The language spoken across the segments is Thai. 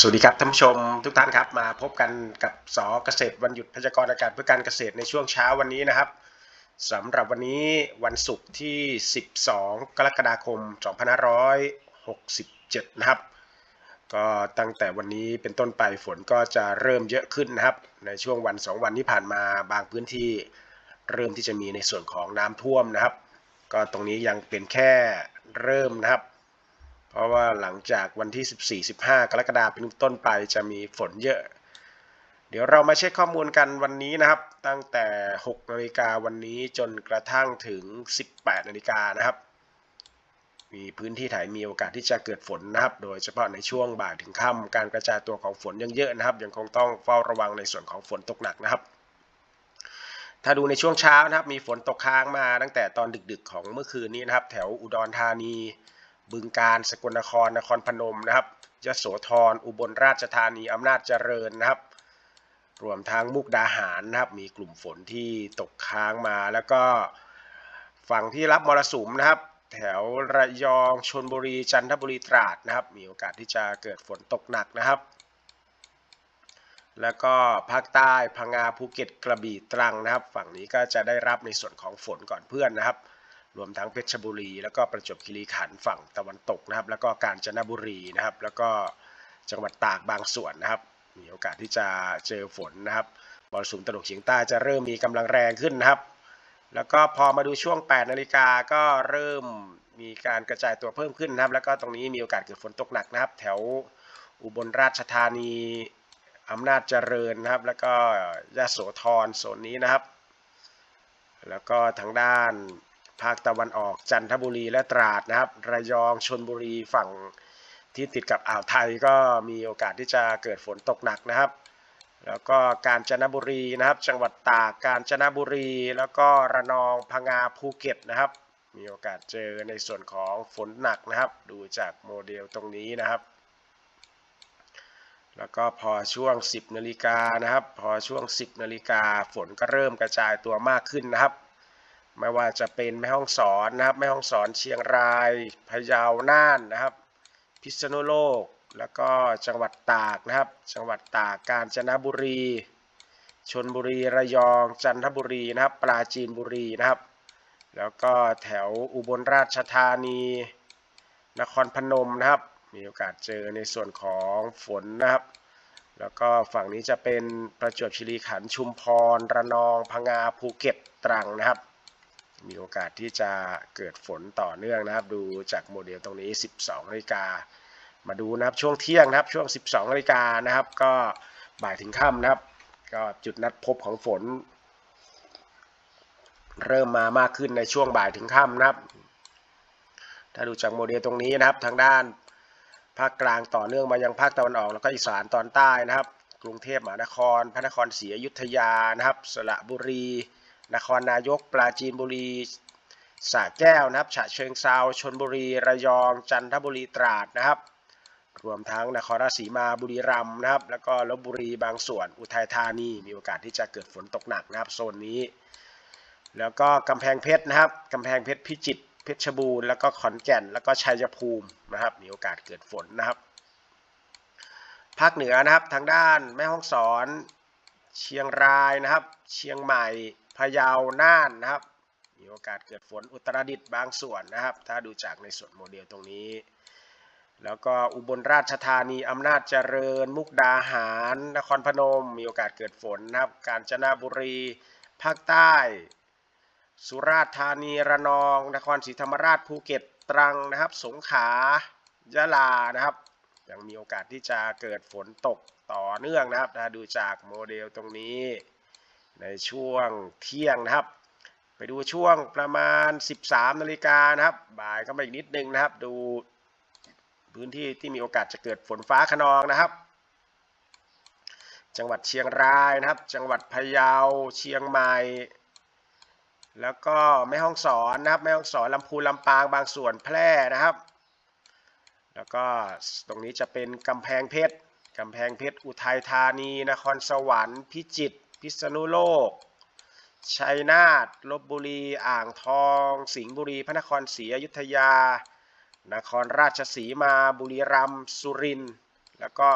สวัสดีครับท่านผู้ชมทุกท่านครับมาพบกันกับสอเกษตรวันหยุดพยากรณ์อากาศเพื่อการเกษตรในช่วงเช้าวันนี้นะครับสำหรับวันนี้วันศุกร์ที่ 12 กรกฎาคม 2567 นะครับ ก็ตั้งแต่วันนี้เป็นต้นไปฝนก็จะเริ่มเยอะขึ้นนะครับ ในช่วงวัน 2 วันที่ผ่านมาบางพื้นที่เริ่มที่จะมีในส่วนของน้ำท่วมนะครับ ก็ตรงนี้ยังเป็นแค่เริ่มนะครับ เพราะว่าหลังจากวันที่ 14-15 กรกฎาคมเป็นต้นไปจะมีฝนเยอะ เดี๋ยวเรามาเช็คข้อมูลกันวันนี้นะครับ ตั้งแต่6นาฬิกาวันนี้จนกระทั่งถึง 18นาฬิกานะครับ มีพื้นที่ไหนมีโอกาสที่จะเกิดฝนนะครับ โดยเฉพาะในช่วงบ่ายถึงค่ำการกระจายตัวของฝนยังเยอะนะครับ ยังคงต้องเฝ้าระวังในส่วนของฝนตกหนักนะครับถ้าดูในช่วงเช้านะครับมีฝนตกค้างมาตั้งแต่ตอนดึกๆของเมื่อคืนนี้นะครับ แถวอุดรธานี บึงการสกลนครนครพนมนะครับยโสธรอุบลราชธานีอำนาจเจริญนะครับ รวมทั้งมุกดาหารนะครับ มีกลุ่มฝนที่ตกค้างมาแล้วก็ฝั่งที่รับมรสุมนะครับ แถวระยองชนบุรีจันทบุรีตราดนะครับ มีโอกาสที่จะเกิดฝนตกหนักนะครับ แล้วก็ภาคใต้พังงาภูเก็ตกระบี่ตรังนะครับ ฝั่งนี้ก็จะได้รับในส่วนของฝนก่อนเพื่อนนะครับ รวมทั้งเพชรบุรี แล้วก็ประจวบคีรีขันธ์ฝั่งตะวันตกนะครับ แล้วก็กาญจนบุรีนะครับ แล้วก็จังหวัดตากบางส่วนนะครับ มีโอกาสที่จะเจอฝนนะครับมรสุมตะวันตกเฉียงใต้จะเริ่มมีกำลังแรงขึ้นนะครับ แล้วก็พอมาดูช่วง 8 นาฬิกาก็เริ่มมีการกระจายตัวเพิ่มขึ้นนะครับ แล้วก็ตรงนี้มีโอกาสเกิดฝนตกหนักนะครับ แถวอุบลราชธานีอำนาจเจริญนะครับ แล้วก็ยะโสธรโซนนี้นะครับ แล้วก็ทางด้าน ภาคตะวันออกจันทบุรีและตราดนะครับ ระยองชนบุรีฝั่งที่ติดกับอ่าวไทยก็มีโอกาสที่จะเกิดฝนตกหนักนะครับ แล้วก็กาญจนบุรีนะครับ จังหวัดตากกาญจนบุรี แล้วก็ระนองพังงาภูเก็ตนะครับ มีโอกาสเจอในส่วนของฝนหนักนะครับ ดูจากโมเดลตรงนี้นะครับ แล้วก็พอช่วง 10นาฬิกานะครับ พอช่วง 10นาฬิกาฝนก็เริ่มกระจายตัวมากขึ้นนะครับ ไม่ว่าจะเป็นแม่ห้องสอนนะครับ แม่ห้องสอนเชียงรายพะเยาน่านนะครับ พิษณุโลก แล้วก็จังหวัดตากนะครับ จังหวัดตากกาญจนบุรีชนบุรีระยองจันทบุรีนะครับ ปราจีนบุรีนะครับ แล้วก็แถวอุบลราชธานี นครพนมนะครับ มีโอกาสเจอในส่วนของฝนนะครับ แล้วก็ฝั่งนี้จะเป็นประจวบคีรีขันธ์ชุมพรระนองพังงาภูเก็ตตรังนะครับ มีโอกาสที่จะเกิดฝนต่อเนื่องนะครับ ดูจากโมเดลตรงนี้ 12นาฬิกา มาดูนะครับช่วงเที่ยงนะครับช่วง 12นาฬิกานะครับ ก็บ่ายถึงค่ำนะครับ ก็จุดนัดพบของฝน เริ่มมามากขึ้นในช่วงบ่ายถึงค่ำนะครับ ถ้าดูจากโมเดลตรงนี้นะครับ ทางด้านภาคกลางต่อเนื่องมายังภาคตะวันออกแล้วก็อีสานตอนใต้นะครับ กรุงเทพมหานคร พระนครศรีอยุธยานะครับ สระบุรี นครนายก ปราจีนบุรีสระแก้วนะครับ ฉะเชิงเซาชนบุรี ระยอง จันทบุรีตราดนะครับ รวมทั้งนครราชสีมาบุรีรัมย์นะครับ แล้วก็ลบบุรีบางส่วนอุทัยธานี มีโอกาสที่จะเกิดฝนตกหนักนะครับโซนนี้ แล้วก็กำแพงเพชรนะครับกำแพงเพชรพิจิตรเพชรบูรณ์แล้วก็ขอนแก่น แล้วก็ชัยภูมินะครับ มีโอกาสเกิดฝนนะครับ ภาคเหนือนะครับทางด้านแม่ฮ่องสอน เชียงรายนะครับ เชียงใหม่ พะเยาน่านนะครับ มีโอกาสเกิดฝนอุตรดิตถ์บางส่วนนะครับ ถ้าดูจากในส่วนโมเดลตรงนี้ แล้วก็อุบลราชธานีอำนาจเจริญ มุกดาหาร นครพนม มีโอกาสเกิดฝนนะครับ กาญจนบุรี ภาคใต้ สุราษฎร์ธานีระนอง นครศรีธรรมราชภูเก็ตตรังนะครับ สงขลายะลานะครับยังมีโอกาสที่จะเกิดฝนตกต่อเนื่องนะครับ ถ้าดูจากโมเดลตรงนี้ ในช่วงเที่ยงนะครับ ไปดูช่วงประมาณ 13นาฬิกานะครับ บ่ายก็มาอีกนิดนึงนะครับ ดูพื้นที่ที่มีโอกาสจะเกิดฝนฟ้าขนองนะครับ จังหวัดเชียงรายนะครับ จังหวัดพะเยาเชียงใหม่ แล้วก็แม่ฮ่องสอนนะครับแม่ฮ่องสอนลำพูนลำปางบางส่วนแพร่นะครับ แล้วก็ตรงนี้จะเป็นกำแพงเพชรกำแพงเพชรอุทัยธานี นครสวรรค์พิจิตร พิษณุโลก ชัยนาทลบบุรี อ่างทอง สิงห์บุรี พระนครศรีอยุธยา นครราชสีมา บุรีรัมย์ สุรินทร์ แล้วก็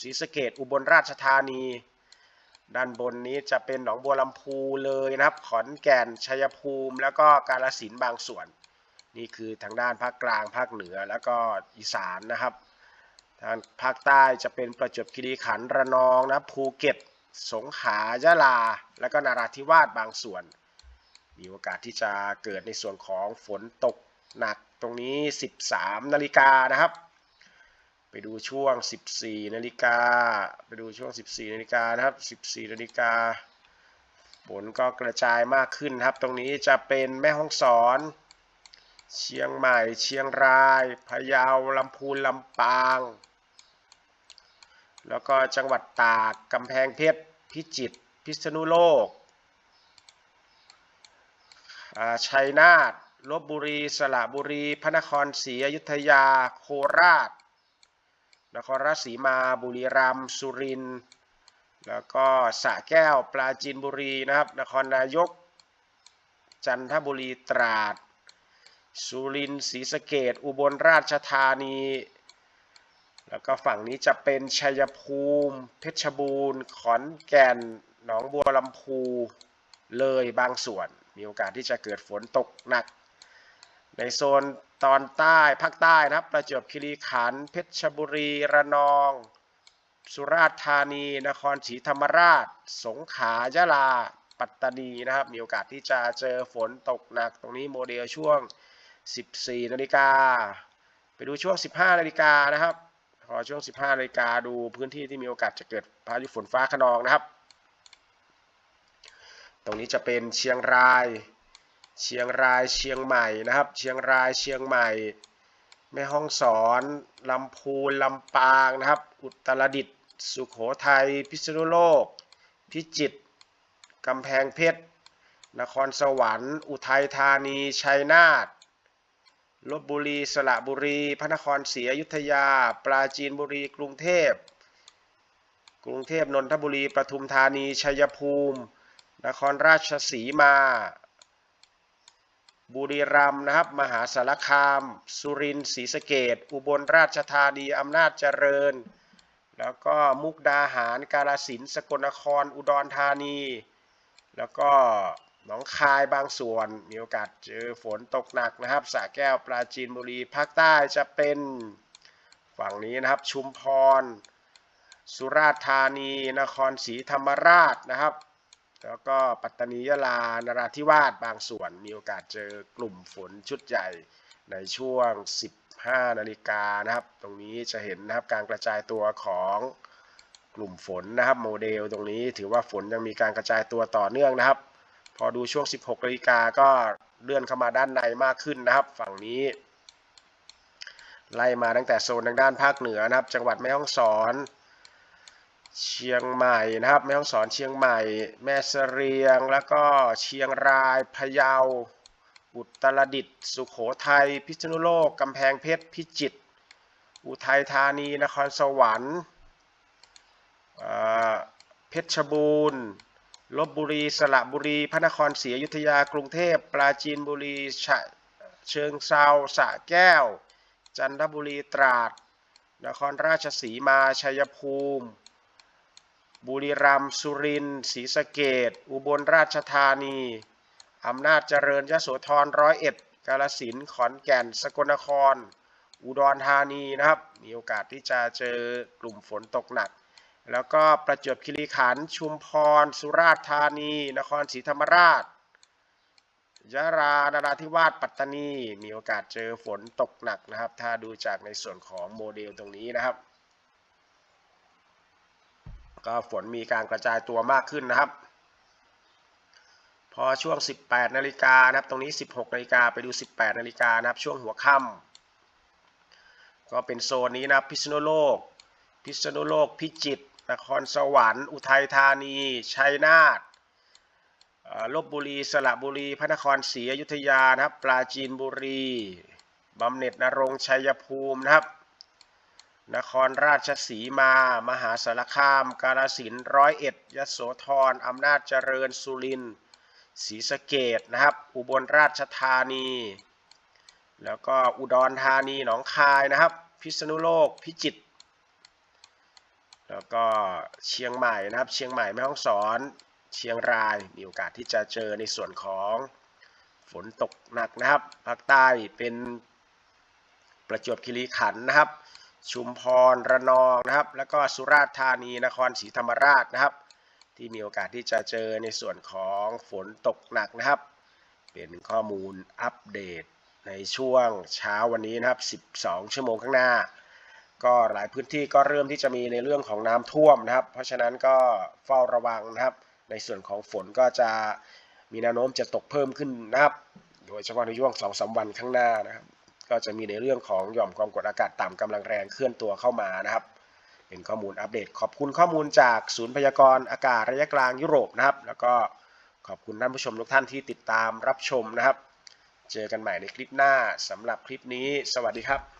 ศรีสะเกดอุบลราชธานี ด้านบนนี้จะเป็นหนองบัวลำพูเลยนะครับ ขอนแก่น ชัยภูมิ แล้วก็กาฬสินบางส่วน นี่คือทางด้านภาคกลาง ภาคเหนือ แล้วก็อีสานนะครับทางภาคใต้จะเป็นประจวบคีรีขันธ์ระนองนะภูเก็ต สงขลายะลา และก็นาราธิวาสบางส่วน มีโอกาสที่จะเกิดในส่วนของฝนตกหนักตรงนี้ 13 นาฬิกานะครับ ไปดูช่วง 14 นาฬิกา ไปดูช่วง 14 นาฬิกานะครับ 14 นาฬิกาฝนก็กระจายมากขึ้นครับ ตรงนี้จะเป็นแม่ฮ่องสอน เชียงใหม่ เชียงราย พะเยาลำพูนลำปาง แล้วก็จังหวัดตากกำแพงเพชรพิจิตรพิษณุโลกอ่าชัยนาทลบบุรี สระบุรี พระนครศรีอยุธยา โคราช นครราชสีมา บุรีรัมย์ สุรินทร์ แล้วก็สระแก้ว ปราจีนบุรีนะครับ นครนายก จันทบุรี ตราด สุรินทร์ ศรีสะเกดอุบลราชธานี แล้วก็ฝั่งนี้จะเป็นชัยภูมิ เพชรบูรณ์ ขอนแก่น หนองบัวลำพู เลยบางส่วน มีโอกาสที่จะเกิดฝนตกหนัก ในโซนตอนใต้ภาคใต้นะครับ ประจวบคีรีขันธ์ เพชรบุรี ระนอง สุราษฎร์ธานี นครศรีธรรมราช สงขลายะลา ปัตตานีนะครับ มีโอกาสที่จะเจอฝนตกหนัก ตรงนี้โมเดลช่วง 14 นาฬิกา ไปดูช่วง 15 นาฬิกานะครับ พอช่วง 15นาฬิกาดูพื้นที่ที่มีโอกาสจะเกิดพายุฝนฟ้าขนองนะครับ ตรงนี้จะเป็นเชียงราย เชียงรายเชียงใหม่นะครับ เชียงรายเชียงใหม่ แม่ฮ่องสอนลำพูนลำปางนะครับ อุตรดิตถ์สุโขทัยพิษณุโลก พิจิตรกำแพงเพชรนครสวรรค์ อุทัยธานีชัยนาท ลบบุรี สระบุรี พระนครศรีอยุธยา ปราจีนบุรี กรุงเทพ กรุงเทพ นนทบุรี ปทุมธานี ชัยภูมิ นครราชสีมา บุรีรัมย์นะครับ มหาสารคาม สุรินทร์ ศรีสะเกดอุบลราชธานี อำนาจเจริญ แล้วก็มุกดาหาร กาฬสินธุ์ สกลนคร อุดรธานี แล้วก็ หนองคายบางส่วนมีโอกาสเจอฝนตกหนักนะครับสระแก้วปราจีนบุรีภาคใต้จะเป็นฝั่งนี้นะครับ ชุมพร สุราษฎร์ธานี นครศรีธรรมราชนะครับ แล้วก็ปัตตานียะลานราธิวาสบางส่วนมีโอกาสเจอกลุ่มฝนชุดใหญ่ในช่วง 15 นาฬิกานะครับ ตรงนี้จะเห็นนะครับการกระจายตัวของกลุ่มฝนนะครับโมเดลตรงนี้ถือว่าฝนยังมีการกระจายตัวต่อเนื่องนะครับ พอดูช่วง 16นาฬิกาก็เลื่อนเข้ามาด้านในมากขึ้นนะครับ ฝั่งนี้ ไล่มาตั้งแต่โซนทางด้านภาคเหนือนะครับ จังหวัดแม่ฮ่องสอน เชียงใหม่นะครับ แม่ฮ่องสอนเชียงใหม่ แม่เสรียง แล้วก็เชียงรายพะเยา อุตรดิตถ์สุขโขทัยพิษณุโลกกำแพงเพชรพิจิตรอุทัยธานีนครสวรรค์เพชรบูรณ์ ลบบุรี สระบุรี พระนครศรีอยุธยา กรุงเทพ ปราจีนบุรีฉะเชิงเซาสระแก้ว จันทบุรีตราด นครราชสีมา ชัยภูมิ บุรีรัมย์ สุรินทร์ ศรีสะเกดอุบลราชธานี อำนาจเจริญ ยโสธร ร้อยเอ็ด กาฬสิน ขอนแก่น สกลนคร อุดรธานีนะครับ มีโอกาสที่จะเจอกลุ่มฝนตกหนัก แล้วก็ประจวบคีรีขันธ์ชุมพร สุราษฎร์ธานี นครศรีธรรมราชยะลานราธิวาสปัตตานี มีโอกาสเจอฝนตกหนักนะครับ ถ้าดูจากในส่วนของโมเดลตรงนี้นะครับ ก็ฝนมีการกระจายตัวมากขึ้นนะครับ พอช่วง 18 นาฬิกานะครับ ตรงนี้ 16 นาฬิกาไปดู 18 นาฬิกานะครับ ช่วงหัวค่ำก็เป็นโซนนี้นะพิษณุโลก พิษณุโลก พิจิตร นครสวรรค์ อุทัยธานี ชัยนาทลบบุรี สระบุรี พระนครศรีอยุธยานะครับ ปราจีนบุรีบำเหน็จนรงชัยภูมินะครับ นครราชสีมา มหาสารคาม กาฬสินร้อยเอ็ดยโสธรอำนาจเจริญสุรินทร์ศรีสะเกดนะครับ อุบลราชธานี แล้วก็อุดรธานีหนองคายนะครับ พิษณุโลกพิจิตร แล้วก็เชียงใหม่นะครับ เชียงใหม่แม่ฮ่องสอน เชียงรายมีโอกาสที่จะเจอในส่วนของฝนตกหนักนะครับ ภาคใต้เป็นประจวบคีรีขันธ์นะครับ ชุมพรระนองนะครับ แล้วก็สุราษฎร์ธานีนครศรีธรรมราชนะครับ ที่มีโอกาสที่จะเจอในส่วนของฝนตกหนักนะครับ เป็นข้อมูลอัปเดตในช่วงเช้าวันนี้นะครับ 12 ชั่วโมงข้างหน้า ก็หลายพื้นที่ก็เริ่มที่จะมีในเรื่องของน้ำท่วมนะครับ เพราะฉะนั้นก็เฝ้าระวังนะครับ ในส่วนของฝนก็จะมีแนวโน้มจะตกเพิ่มขึ้นนะครับ โดยเฉพาะในช่วง2องสาวันข้างหน้านะครับ ก็จะมีในเรื่องของหย่อมความกดอากาศต่ำกำลังแรงเคลื่อนตัวเข้ามานะครับ เป็นข้อมูลอัปเดต ขอบคุณข้อมูลจากศูนย์พยากรณ์อากาศระยะกลางยุโรปนะครับ แล้วก็ขอบคุณท่านผู้ชมทุกท่านที่ติดตามรับชมนะครับ เจอกันใหม่ในคลิปหน้าสำหรับคลิปนี้ สวัสดีครับ